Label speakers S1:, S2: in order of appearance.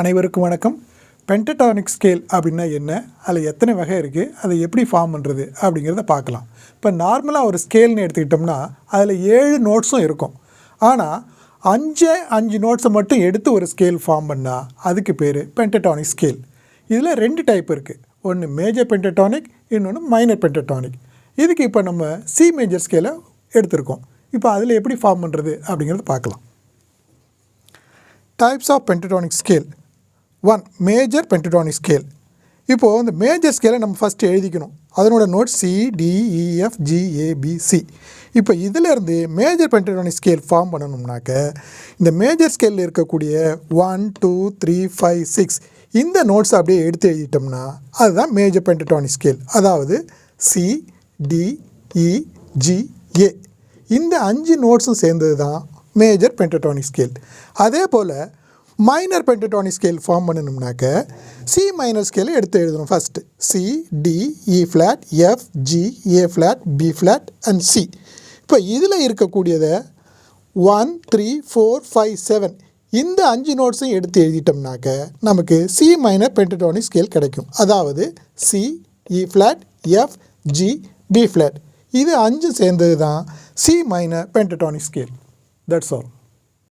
S1: அனைவருக்கும் வணக்கம். Pentatonic scale அப்படின்னா என்ன? அதில் எத்தனை வகை இருக்குது அதை எப்படி ஃபார்ம் பண்ணுறது அப்படிங்கிறத பார்க்கலாம். இப்போ நார்மலாக ஒரு ஸ்கேல்னு எடுத்துக்கிட்டோம்னா அதில் ஏழு நோட்ஸும் இருக்கும். ஆனால் அஞ்சு அஞ்சு நோட்ஸை மட்டும் எடுத்து ஒரு ஸ்கேல் ஃபார்ம் பண்ணால் அதுக்கு பேர் பென்டடானிக் ஸ்கேல் இதில் ரெண்டு டைப் இருக்குது ஒன்று மேஜர் பென்டடானிக் இன்னொன்று மைனர் பென்டடானிக் இதுக்கு இப்போ நம்ம சி மேஜர் ஸ்கேலை எடுத்திருக்கோம். இப்போ அதில் எப்படி ஃபார்ம் பண்ணுறது அப்படிங்கிறத பார்க்கலாம். Types of pentatonic scale one major pentatonic scale இப்போது இந்த மேஜர் ஸ்கேலை நம்ம ஃபஸ்ட்டு எழுதிக்கணும். அதனோட note C D E F G A B C இப்போ இதிலேருந்து மேஜர் பென்டடானிக் ஸ்கேல் ஃபார்ம் பண்ணணும்னாக்க இந்த மேஜர் ஸ்கேலில் இருக்கக்கூடிய one two three five six இந்த நோட்ஸ் அப்படியே எடுத்து எழுதிட்டோம்னா அதுதான் மேஜர் பென்டடானிக் ஸ்கேல் அதாவது C D E G A e, இந்த அஞ்சு நோட்ஸும் சேர்ந்தது தான் மேஜர் பென்டடானிக் ஸ்கேல் அதே போல் மைனர் பென்டடானிக் ஸ்கேல் ஃபார்ம் பண்ணணும்னாக்க சி மைனர் ஸ்கேலை எடுத்து எழுதணும் first C D E flat F G A flat B flat and C இப்போ இதில் இருக்கக்கூடியதை one three four five seven இந்த அஞ்சு நோட்ஸையும் எடுத்து எழுதிட்டோம்னாக்க நமக்கு சி மைனர் பென்டடானிக் ஸ்கேல் கிடைக்கும். அதாவது C E flat F G B flat இது அஞ்சு சேர்ந்தது தான் C minor pentatonic scale that's all